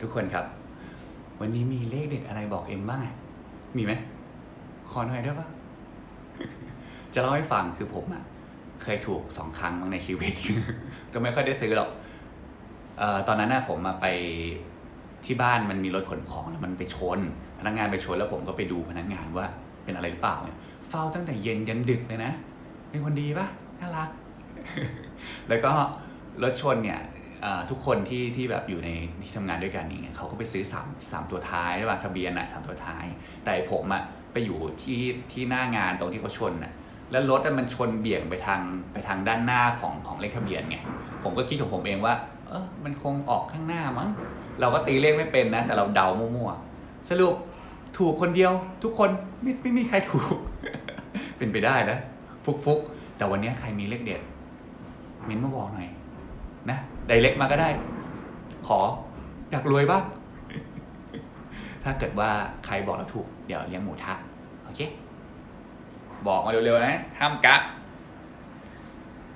ทุกคนครับ วันนี้มีเลขเด็ดอะไรบอกเอ็มบ้างมีไหมขอหน่อยได้ปะจะเล่าให้ฟังคือผมอะเคยถูกสองครั้งมั้งในชีวิต ก็ไม่ค่อยได้ซื้อหรอกออตอนนั้นน่ะผมมาไปที่บ้านมันมีรถขนของแล้วมันไปชน พนักงานไปชนแล้วผมก็ไปดูพนักงานว่าเป็นอะไรหรือเปล่าเนี่ยเฝ้าตั้งแต่เย็นยันดึกเลยนะเป็นคนดีปะน่ารัก แล้วก็รถชนเนี่ย ทุกคนที่ที่แบบอยู่ในที่ทำงานด้วยกันอย่างเงี้ยเขาก็ไปซื้อสามสามตัวท้ายใช่ป่ะทะเบียนอะสามตัวท้าย แต่ผมอะไปอยู่ที่ที่หน้างานตรงที่เขาชนอะแล้วรถมันชนเบี่ยงไปทางไปทางด้านหน้าของของเลขทะเบียนไงผมก็คิดของผมเองว่าเออมันคงออกข้างหน้ามั้งเราก็ตีเลขไม่เป็นนะ แต่เราเดามั่วๆสรุปถูกคนเดียวทุกคนไม่ไม่มีใครถูก เป็นไปได้นะฟุกฟุกๆแต่วันนี้ใครมีเลขเด็ดเม้นมาบอกหน่อย นะไดเล็กมาก็ได้ ขออยากรวยบ้าง ถ้าเกิดว่าใครบอกเราถูก เดี๋ยวเลี้ยงหมูทะโอเค บอกมาเร็วๆนะ ห้ามกะ